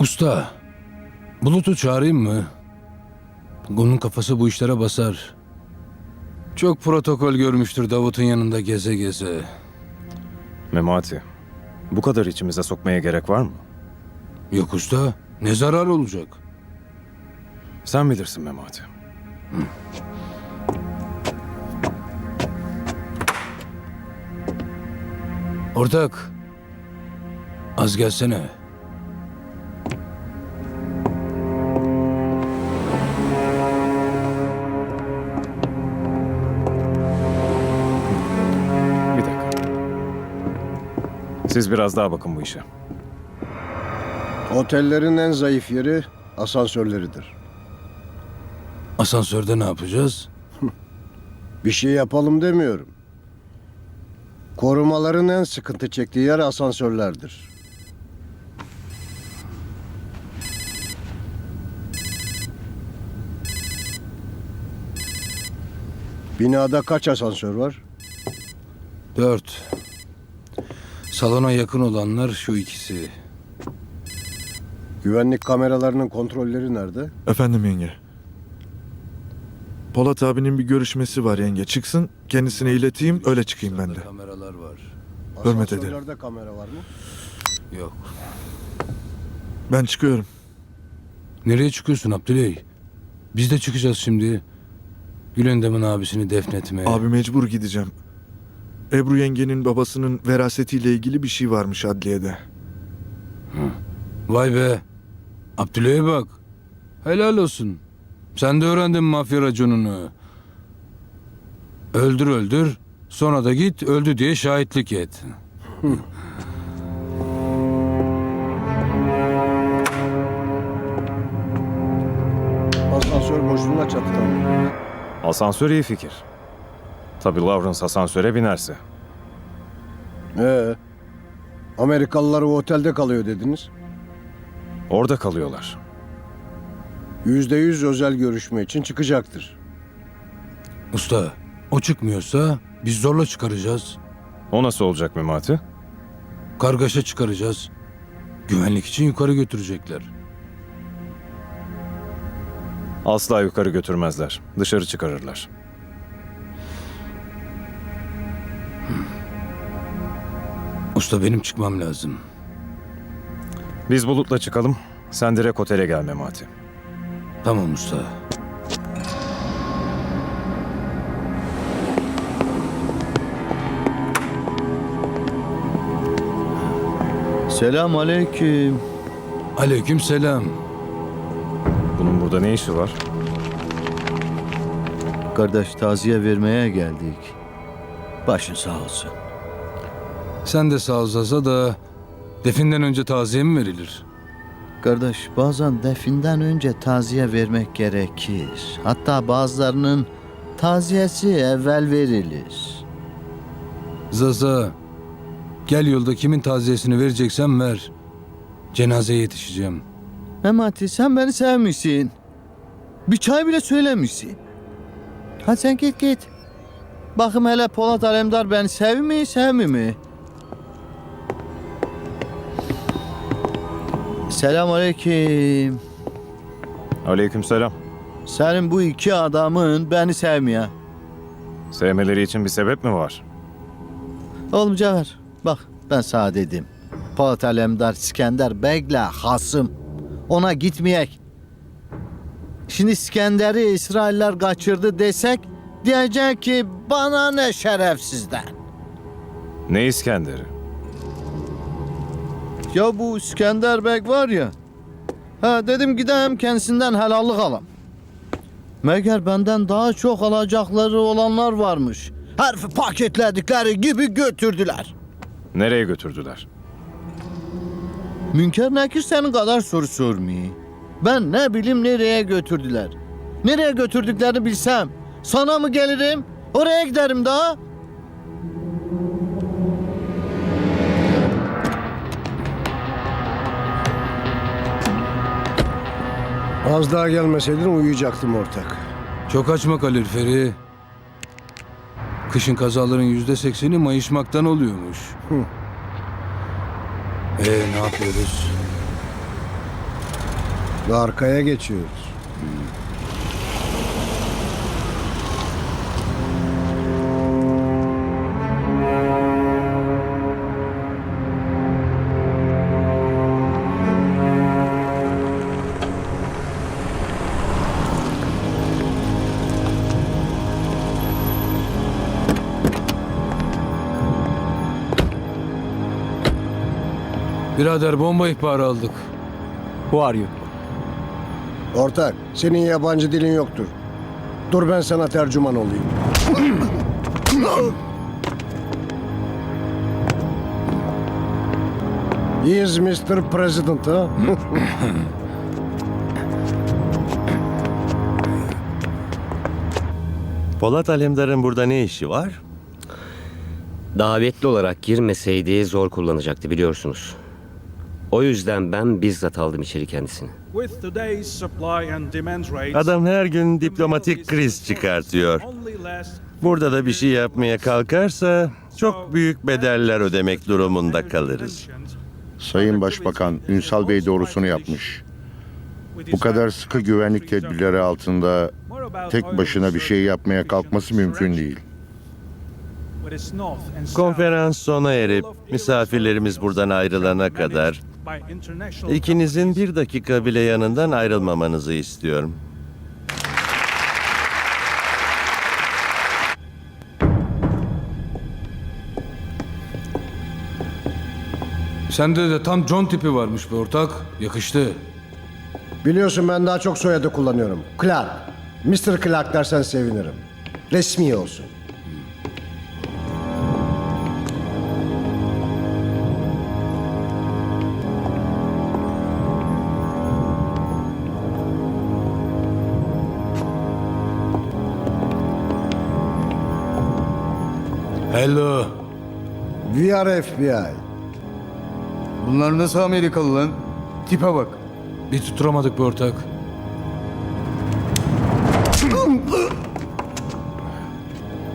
Usta, Bulut'u çağırayım mı? Onun kafası bu işlere basar. Çok protokol görmüştür Davut'un yanında geze geze. Memati, bu kadar içimize sokmaya gerek var mı? Yok usta, ne zarar olacak? Sen bilirsin Memati. Ortak, az gelsene. Siz biraz daha bakın bu işe. Otellerin en zayıf yeri asansörleridir. Asansörde ne yapacağız? Bir şey yapalım demiyorum. Korumaların en sıkıntı çektiği yer asansörlerdir. Binada kaç asansör var? Dört. Salona yakın olanlar şu ikisi. Güvenlik kameralarının kontrolleri nerede? Efendim yenge. Polat abinin bir görüşmesi var yenge. Çıksın kendisine ileteyim öyle çıkayım ben de. Kameralar var. Hürmet ederim. Asansörlerde kamera var mı? Yok. Ben çıkıyorum. Nereye çıkıyorsun Abdüley? Biz de çıkacağız şimdi. Gülendam'ın abisini defnetmeye. Abi mecbur gideceğim. Ebru yengenin babasının verasetiyle ilgili bir şey varmış adliyede. Vay be. Abdüley'e bak. Helal olsun. Sen de öğrendin mafya raconunu. Öldür öldür. Sonra da git öldü diye şahitlik et. Asansör boşluğuna çatıda mı? Asansör iyi fikir. Tabii Lawrence asansöre binerse. Ee, Amerikalılar o otelde kalıyor dediniz. Orada kalıyorlar. Yüzde yüz özel görüşme için çıkacaktır. Usta o çıkmıyorsa biz zorla çıkaracağız. O nasıl olacak Memati? Kargaşa çıkaracağız. Güvenlik için yukarı götürecekler. Asla yukarı götürmezler. Dışarı çıkarırlar. Usta benim çıkmam lazım. Biz Bulut'la çıkalım. Sen direkt otele gel Memati. Tamam usta. Selam aleyküm. Aleyküm selam. Bunun burada ne işi var? Kardeş taziye vermeye geldik. Başın sağ olsun. Sen de sağ ol Zaza da definden önce taziye mi verilir? Kardeş bazen definden önce taziye vermek gerekir. Hatta bazılarının taziyesi evvel verilir. Zaza, gel yolda kimin taziyesini vereceksen ver. Cenazeye yetişeceğim. Memati sen beni sevmişsin. Bir çay bile söylemişsin. Hadi sen git git. Bakım hele Polat Alemdar beni sevmiyor mi sevmiyor mi? Selam aleyküm. Aleykümselam. Senin bu iki adamın beni sevmiyor. Sevmeleri için bir sebep mi var? Oğlum Cevher bak ben sana dedim. Polat Alemdar İskender Bey'le hasım. Ona gitmeyek. Şimdi İskender'i İsrailler kaçırdı desek diyecek ki bana ne şerefsizden. Ne İskender'i? Ya bu İskender Bey var ya. Ha dedim gideyim kendisinden helallik alam. Meğer benden daha çok alacakları olanlar varmış. Herifi paketledikleri gibi götürdüler. Nereye götürdüler? Münker Nakir senin kadar soru sormuyor. Ben ne bileyim nereye götürdüler. Nereye götürdüklerini bilsem sana mı gelirim? Oraya giderim daha. Az daha gelmeseydin uyuyacaktım ortak. Çok açma kaloriferi. Kışın kazaların yüzde sekseni mayışmaktan oluyormuş. Ee ne yapıyoruz? Arkaya geçiyoruz. Birader bomba ihbarı aldık. Who are you? Ortak, senin yabancı dilin yoktur. Dur ben sana tercüman olayım. He is Mr. President, ha? Polat Alemdar'ın burada ne işi var? Davetli olarak girmeseydi zor kullanacaktı biliyorsunuz. O yüzden ben bizzat aldım içeri kendisini. Adam her gün diplomatik kriz çıkartıyor. Burada da bir şey yapmaya kalkarsa çok büyük bedeller ödemek durumunda kalırız. Sayın Başbakan Ünsal Bey doğrusunu yapmış. Bu kadar sıkı güvenlik tedbirleri altında tek başına bir şey yapmaya kalkması mümkün değil. Konferans sona erip misafirlerimiz buradan ayrılana kadar ikinizin bir dakika bile yanından ayrılmamanızı istiyorum. Sende de tam John tipi varmış be ortak. Yakıştı. Biliyorsun ben daha çok soyadı kullanıyorum. Clark. Mr. Clark dersen sevinirim. Resmi olsun. Hello. We are FBI. Bunlar nasıl Amerikalı lan? Tipe bak. Bir tutturamadık be ortak.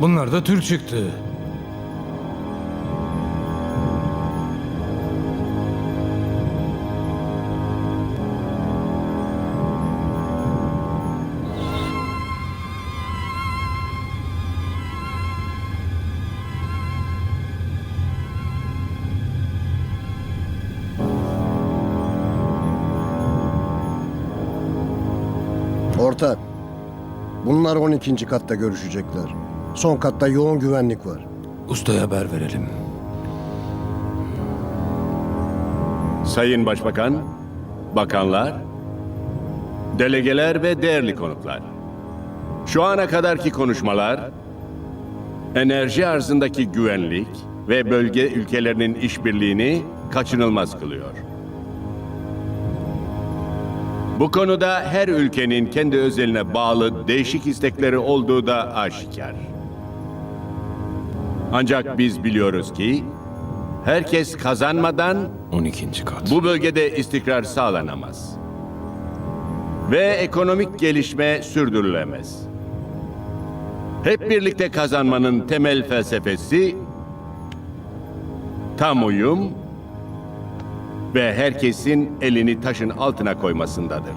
Bunlar da Türk çıktı. Ortak. Bunlar 12. katta görüşecekler. Son katta yoğun güvenlik var. Ustaya haber verelim. Sayın Başbakan, bakanlar, delegeler ve değerli konuklar. Şu ana kadarki konuşmalar enerji arzındaki güvenlik ve bölge ülkelerinin işbirliğini kaçınılmaz kılıyor. Bu konuda her ülkenin kendi özeline bağlı değişik istekleri olduğu da aşikar. Ancak biz biliyoruz ki herkes kazanmadan 12. kat. bu bölgede istikrar sağlanamaz. Ve ekonomik gelişme sürdürülemez. Hep birlikte kazanmanın temel felsefesi tam uyum ve herkesin elini taşın altına koymasındadır.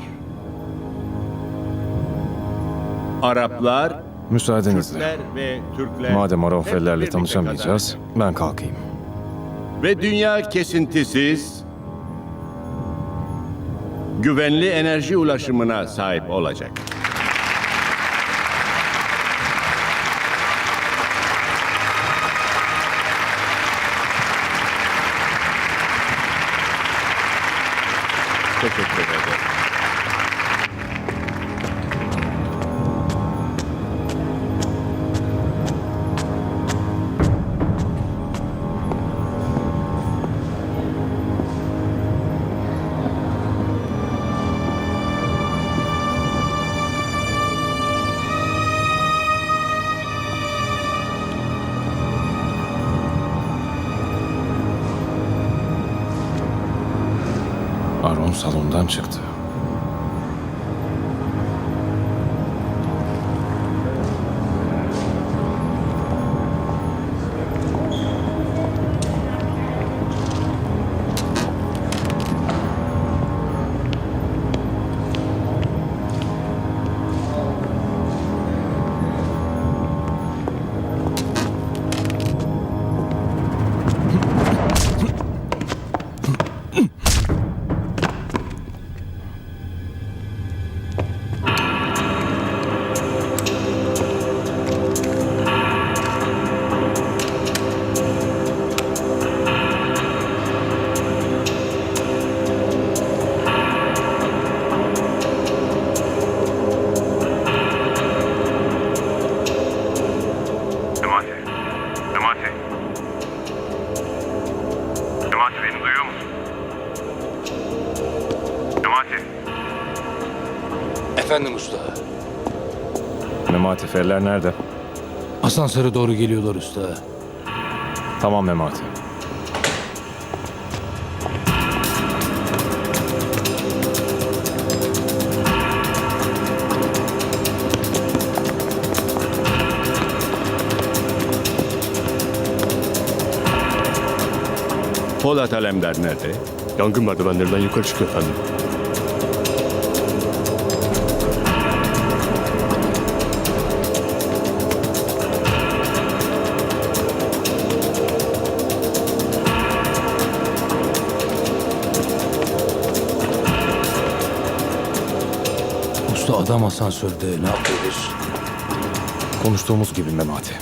Araplar, Müsaadenizle. Ve Türkler Madem hep Aronfellerle birlikte tanışamayacağız, ben kalkayım. ve dünya kesintisiz güvenli enerji ulaşımına sahip olacak. Teşekkür ederim. Salondan çıktı. Efendim usta. Memati Feller nerede? Asansöre doğru geliyorlar usta. Tamam Memati. Polat Alemdar nerede? Yangın merdivenlerinden yukarı çıkıyor efendim. Adam asansörde ne yapıyoruz? Konuştuğumuz gibi Memati.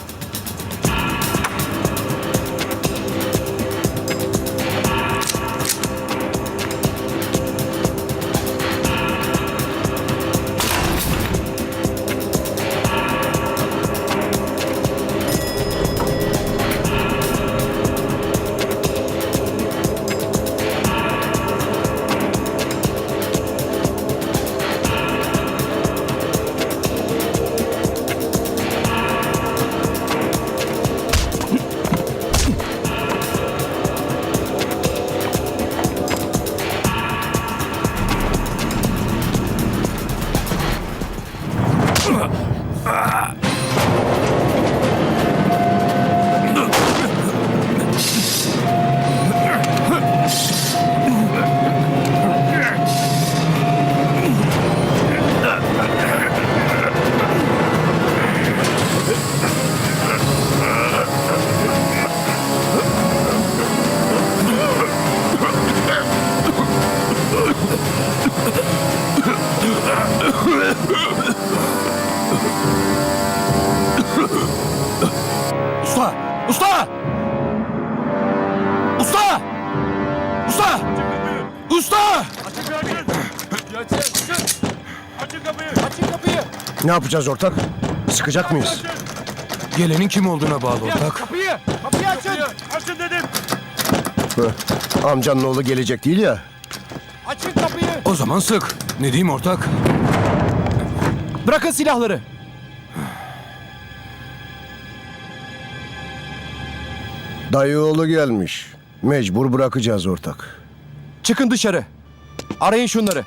Usta! Ne yapacağız ortak? Sıkacak mıyız? Gelenin kim olduğuna bağlı ortak. Hı, Amcanın oğlu gelecek değil ya. O zaman sık. Ne diyeyim ortak? Bırakın silahları. Dayı oğlu gelmiş. Mecbur bırakacağız ortak. Çıkın dışarı. Arayın şunları.